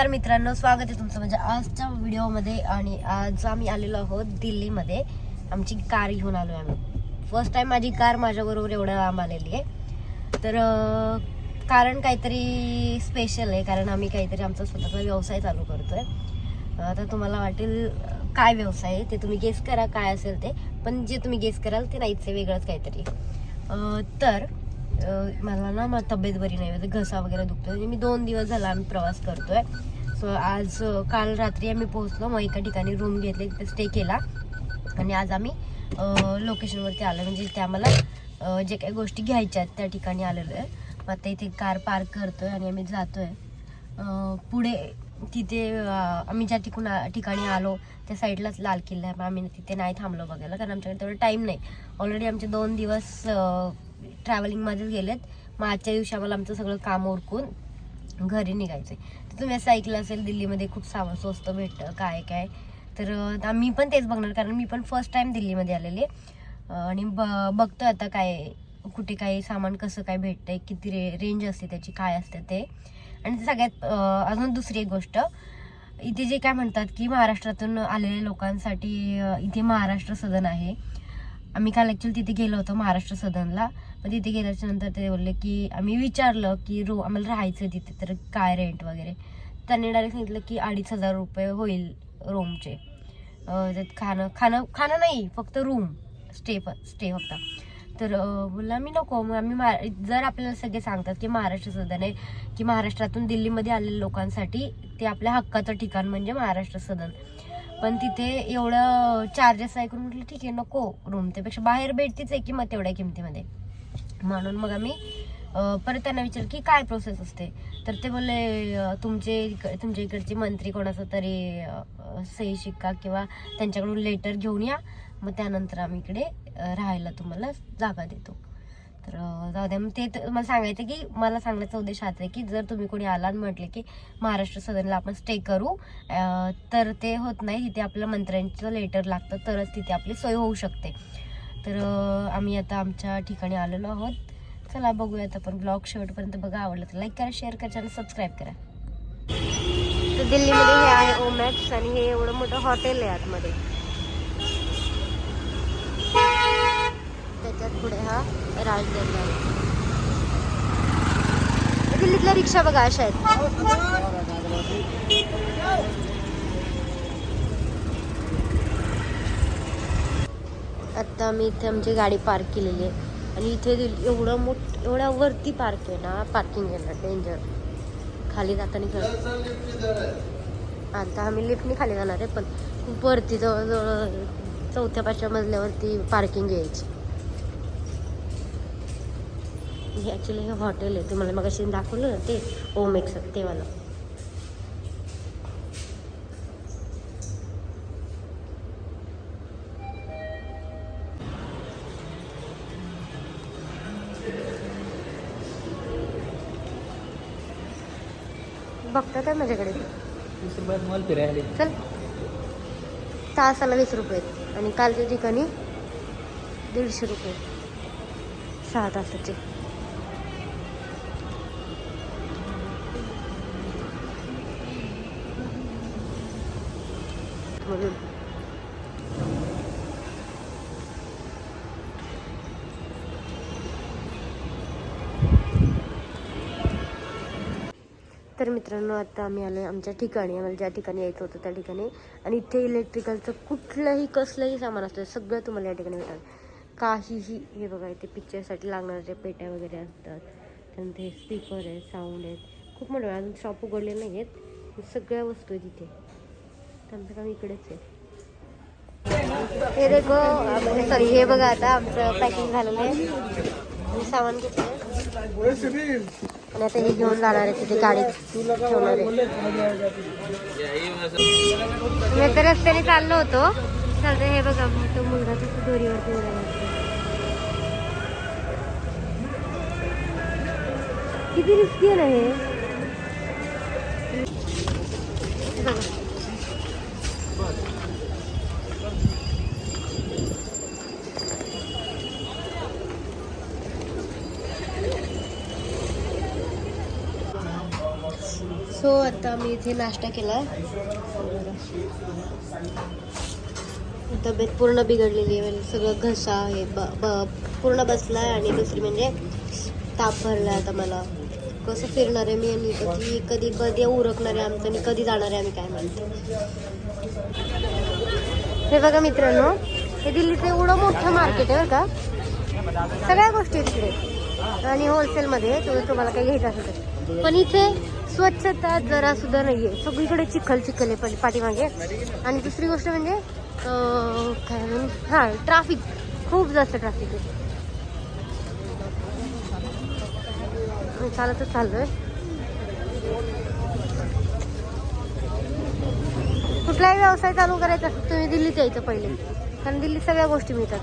नमस्कार मित्रांनो स्वागत आहे तुमचं म्हणजे आजच्या व्हिडिओमध्ये. आणि आज आम्ही आलेलो आहोत दिल्लीमध्ये. आमची कार घेऊन आलो आम्ही. फर्स्ट टाईम माझी कार माझ्याबरोबर एवढ्या लांब आलेली आहे. तर कारण काहीतरी स्पेशल आहे. कारण आम्ही काहीतरी आमचा स्वतःचा व्यवसाय चालू करतो आहे आता तुम्हाला वाटेल काय व्यवसाय आहे ते तुम्ही गेस करा काय असेल ते. पण जे तुम्ही गेस कराल ते नाहीच आहे वेगळंच काहीतरी. तर मला ना मला तब्येत बरी नाही म्हणजे घसा वगैरे दुखतो म्हणजे मी दोन दिवस झाला आम्ही प्रवास करतोय. सो आज काल रात्री आम्ही पोहोचलो मग एका ठिकाणी रूम घेतले तिथे स्टे केला. आणि आज आम्ही लोकेशनवरती आलो म्हणजे ते आम्हाला जे काही गोष्टी घ्यायच्या आहेत त्या ठिकाणी आलेलो आहे. मग आता इथे कार पार्क करतोय आणि आम्ही जातोय. पुढे तिथे आम्ही ज्या ठिकून ठिकाणी आलो त्या साईडलाच लाल किल्ला आहे. मग आम्ही तिथे नाही थांबलो बघायला कारण आमच्याकडे तेवढं टाईम नाही. ऑलरेडी आमचे दोन दिवस ट्रॅव्हलिंगमध्येच गेलेत. मग आजच्या दिवशी आम्हाला आमचं सगळं काम ओरकून घरी निघायचं तर तुम्ही असं ऐकलं असेल दिल्लीमध्ये खूप सामान स्वस्त भेटतं काय काय. तर मी पण तेच बघणार कारण मी पण फर्स्ट टाइम दिल्लीमध्ये आलेली. आणि ब बघतो आता काय कुठे काय सामान कसं काय भेटतंय किती रे रेंज असते त्याची काय असते ते. आणि सगळ्यात अजून दुसरी एक गोष्ट इथे जे काय म्हणतात की महाराष्ट्रातून आलेल्या लोकांसाठी इथे महाराष्ट्र सदन आहे. आम्ही काल ॲक्च्युअली तिथे गेलो होतो महाराष्ट्र सदनला. पण तिथे गेल्याच्यानंतर ते बोलले की आम्ही विचारलं की रो आम्हाला राहायचं तिथे तर काय रेंट वगैरे? त्यांनी डायरेक्ट सांगितलं की अडीच हजार रुपये होईल रूमचे त्यात खाणं खाणं खाणं नाही फक्त रूम स्टे स्टे फक्त. तर बोलला मी नको मग आम्ही महा जर आपल्याला सगळे सांगतात की महाराष्ट्र सदन आहे की महाराष्ट्रातून दिल्लीमध्ये आलेल्या लोकांसाठी ते आपल्या हक्काचं ठिकाण म्हणजे महाराष्ट्र सदन. पण तिथे एवढं चार्जेस ऐकून म्हटलं ठीक आहे नको रूम त्यापेक्षा बाहेर भेटतीच आहे किंमत तेवढ्या किमतीमध्ये. म्हणून मग आम्ही परत त्यांना विचार की काय प्रोसेस असते? तर ते बोलले तुमचे इक- तुमच्या इकडचे मंत्री कोणाचा तरी सही शिक्का किंवा त्यांच्याकडून लेटर घेऊन या. मग त्यानंतर आम्ही इकडे राहायला तुम्हाला जागा देतो. तर जाऊ द्या. मग ते तर मला सांगायचं की मला सांगण्याचा उद्देश हाच आहे की जर तुम्ही कोणी आला म्हटले की महाराष्ट्र सदनला आपण स्टे करू तर ते होत नाही. तिथे आपल्या मंत्र्यांचं लेटर लागतं तरच तिथे आपली सोय होऊ शकते. तर आम्ही आता आमच्या ठिकाणी आलेलो आहोत. चला बघूयात आपण ब्लॉग शेवटपर्यंत बघा. आवडलं तर लाईक करा शेअर करा आणि सबस्क्राईब करा. तर दिल्लीमध्ये हे आहे ओमॅक्स आणि हे एवढं मोठं हॉटेल आहे आतमध्ये. त्याच्यात पुढे हा राजदरबार. आहे. दिल्लीतल्या रिक्षा बघा अशा आहेत. आता आम्ही इथे आमची गाडी पार्क केलेली आहे. आणि इथे एवढं मोठ एवढ्या वरती पार्क आहे ना पार्किंग आहे ना डेंजर खाली जाताना कळत आता आम्ही लिफ्टने खाली जाणार आहे पण खूप वरती जवळजवळ चौथ्या पाचव्या मजल्यावरती पार्किंग यायची. हे ॲक्च्युली हे हॉटेल आहे. तुम्हाला मग अशी दाखवलं ना ते ओमेक्स ते वाला. बघता काय माझ्याकडे? वीस रुपयात मॉल फिरायला. चल. तासाला वीस रुपये. आणि कालच्या ठिकाणी दीडशे रुपये. सहा तासाचे. म्हणून तर मित्रांनो आता आम्ही आलो आमच्या ठिकाणी. आम्हाला ज्या ठिकाणी यायचं होतं त्या ठिकाणी. आणि इथे इलेक्ट्रिकलचं कुठलंही कसलंही सामान असतं सगळं तुम्हाला या ठिकाणी भेटाल. काहीही हे बघा इथे पिक्चरसाठी लागणारे पेट्या वगैरे असतात त्यानंतर हे स्पीकर आहेत साऊंड आहेत. खूप मोठं अजून शॉप उघडले नाही आहेत सगळ्या वस्तू आहेत इथे. त्यानंतर इकडेच आहे. हे देखो सॉरी हे बघा आता आमचं पॅकिंग झालेलं आहे. सामान घेतलं आणि आता हे घेऊन जाणार आहे तिथे गाडीत ठेवणार आहे. मी तर रस्त्याने चाललो होतो. चालतं हे बघा तो मुलगा तिथे दोरीवरती उड्या किती रिस्की आहे ना हे बघा. सो आता मी इथे नाश्ता केला. तब्येत पूर्ण बिघडलेली आहे म्हणजे सगळं घसा आहे ब ब पूर्ण बसलाय आणि दुसरी म्हणजे ताप भरला आहे आता मला. कसं फिरणार आहे मी आणि कधी कधी कधी उरकणार आहे आमचं आणि कधी जाणार आहे आम्ही काय म्हणतो हे बघा मित्रांनो हे दिल्लीचं एवढं मोठं मार्केट आहे बरं का? सगळ्या गोष्टी आहेत इकडे. आणि होलसेलमध्ये तुम्ही तुम्हाला काही घ्यायचं असेल तर. पण इथे स्वच्छता जरा सुद्धा नाही आहे सगळीकडे चिखल चिखल आहे पाठी- पाठीमागे. आणि दुसरी गोष्ट म्हणजे काय म्हणून हां ट्राफिक खूप जास्त ट्राफिक आहे. मी चालतच चाललोय. कुठलाही व्यवसाय चालू करायचा असेल तुम्ही दिल्लीत यायचं पहिले. कारण दिल्लीत सगळ्या गोष्टी मिळतात.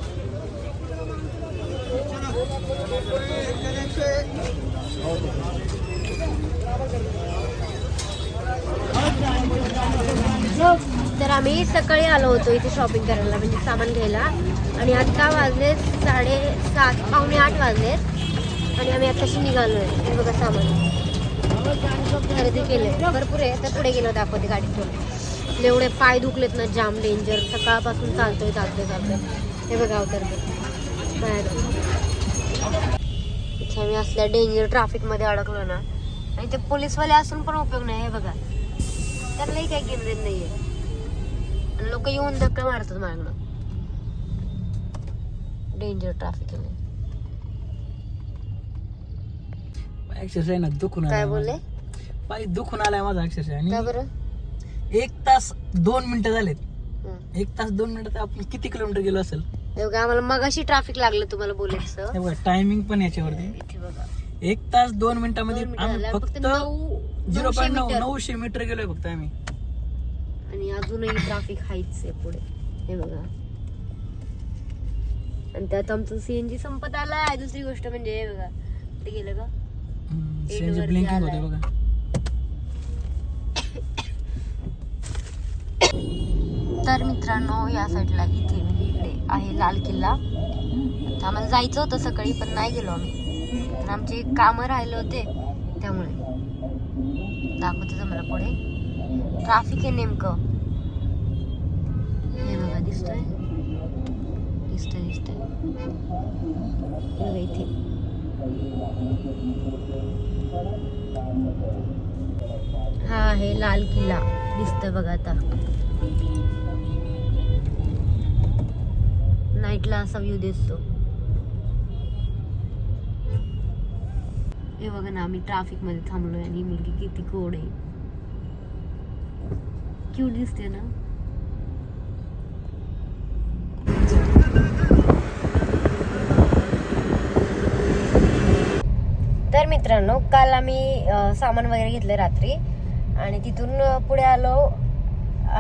तर आम्ही सकाळी आलो होतो इथे शॉपिंग करायला म्हणजे सामान घ्यायला. आणि आत्ता वाजले साडे सात पावणे आठ वाजले. आणि आम्ही आताशी निघालो आहे बघा सामान. खरेदी केले भरपूर आहे. तर पुढे गेलो दाखवते गाडी ठेवून म्हणजे एवढे पाय दुखलेत ना जाम डेंजर सकाळपासून चालतोय चालतोय चालतोय. हे बघा उतरते बाहेर. इथे आम्ही असल्या डेंजर ट्रॅफिकमध्ये अडकलो ना आणि ते पोलीसवाले असून पण उपयोग नाही हे बघा. त्यांनाही काही किंमत नाहीये. आणि लोक येऊन धक्का मारतात मागणं डेंजर ट्रॅफिक आहे. अक्षरशः ना दुखून काय बोलले. पाय दुखून आलाय माझा का आणि बरं? एक तास दोन मिनिटं झालेत. एक तास दोन मिनिटं आपण किती किलोमीटर गेलो असेल? हे बघा आम्हाला मगाशी ट्रॅफिक लागलं तुम्हाला बोलायचं. हे बघा टायमिंग पण याच्यावरती. इथे बघा. एक तास दोन मिनिटामध्ये दोन मिनिटं आम्ही झालं. फक्त नऊ झिरो नऊशे पॉईंट नऊ मीटर. नऊशे मीटर गेलोय फक्त आम्ही. आणि अजूनही ट्रॅफिक हायच आहे पुढे. हे बघा. आणि त्यात आमचं सीएनजी संपत आलाय. दुसरी गोष्ट म्हणजे हे बघा. ते गेलं का एक सीएनजी वरती ब्लिंकिंग आलाय. बघा. तर मित्रांनो या साईडला इथे म्हणजे इकडे आहे लाल किल्ला. आता आम्हाला जायचं होतं सकाळी पण नाही गेलो आम्ही. तर आमचे कामं राहिले होते त्यामुळे. दाखवते मला पुढे. ट्राफिक आहे नेमकं. हे बघा दिसतोय? दिसतंय दिसतंय. बघा इथे. हा आहे लाल किल्ला. दिसतोय बघा आता. नाईटला असा व्ह्यू दिसतो. हे बघा ना आम्ही ट्राफिकमध्ये थांबलो थांबलोय आणि मुलगी किती कोड आहे. क्यूट दिसते ना? तर मित्रांनो काल आम्ही सामान वगैरे घेतलं रात्री आणि तिथून पुढे आलो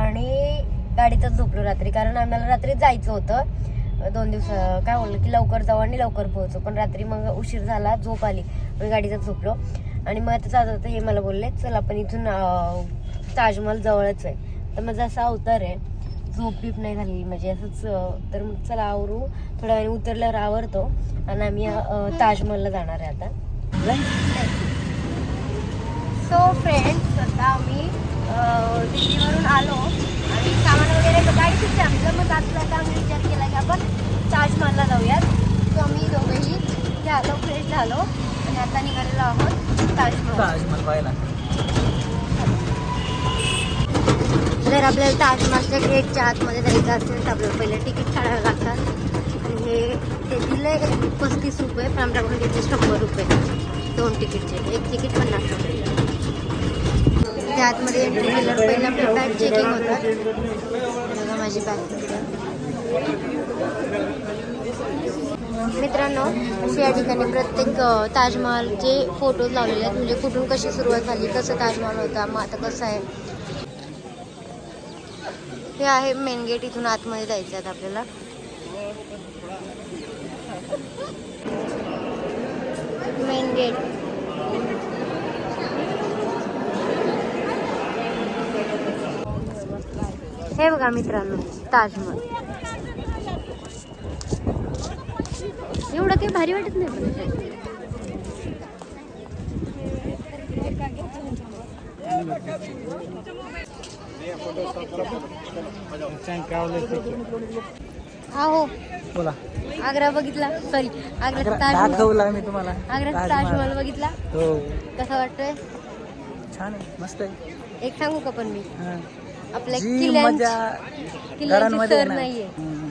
आणि गाडीतच झोपलो रात्री. कारण आम्हाला रात्री जायचं होतं. दोन दिवस काय बोललं की लवकर जाऊ आणि लवकर पोहोचू. पण रात्री मग उशीर झाला झोप आली. मी गाडीतच झोपलो. आणि मग आता जात होतं हे मला बोलले चल आपण इथून ताजमहल जवळच आहे. तर माझा असा अवतार आहे. झोप बीप नाही झाली म्हणजे असंच तर मग चला आवरू. थोड्या वेळाने उतरल्यावर आवरतो. आणि आम्ही ताजमहलला जाणार आहे आता. सो फ्रेंड्स आता आम्ही दिल्लीवरून आलो. आणि सामान वगैरे गाडी आहे आमचं मग आता आता आम्ही विचार केला की आपण ताजमहलला जाऊयात. सो आम्ही दोघेही झालो फ्रेश झालो. आणि आता निघालेलो आहोत ताजमहल. ताजमहल जर आपल्याला ताजमहलच्या गेटच्या आतमध्ये जायचं असेल तर आपल्याला पहिले तिकीट काढावं लागतात. आणि हे ते दिले पस्तीस रुपये पण आमच्याकडून घेतले शंभर रुपये. दोन तिकीटचे एक तिकीट पन्नास रुपये. त्या आतमध्ये एंट्री केल्यावर पहिले आपलं बॅग चेकिंग होतात बघा माझी बॅग मित्रांनो अशी या ठिकाणी प्रत्येक ताजमहालचे ताजमहलचे फोटोज लावलेले आहेत म्हणजे कुठून कशी सुरुवात झाली कसं ताजमहल होता मग आता कसं आहे? हे आहे मेन गेट इथून आतमध्ये जायचं आहेत आपल्याला. मेन गेट हे बघा मित्रांनो ताजमहल. एवढं काही भारी वाटत नाही. हा हो बोला. आग्रा बघितला. सॉरी आग्राचा ताजमहल. दाखवला मी तुम्हाला. आग्राचा ताजमहल बघितला. हो. कसा वाटतोय? छान आहे. मस्त आहे. एक सांगू का पण मी? हा. आपल्या जी किल्ल्यांची मजा किल्ल्यांची घरांमध्ये सर ना. नाहीये. हम्म.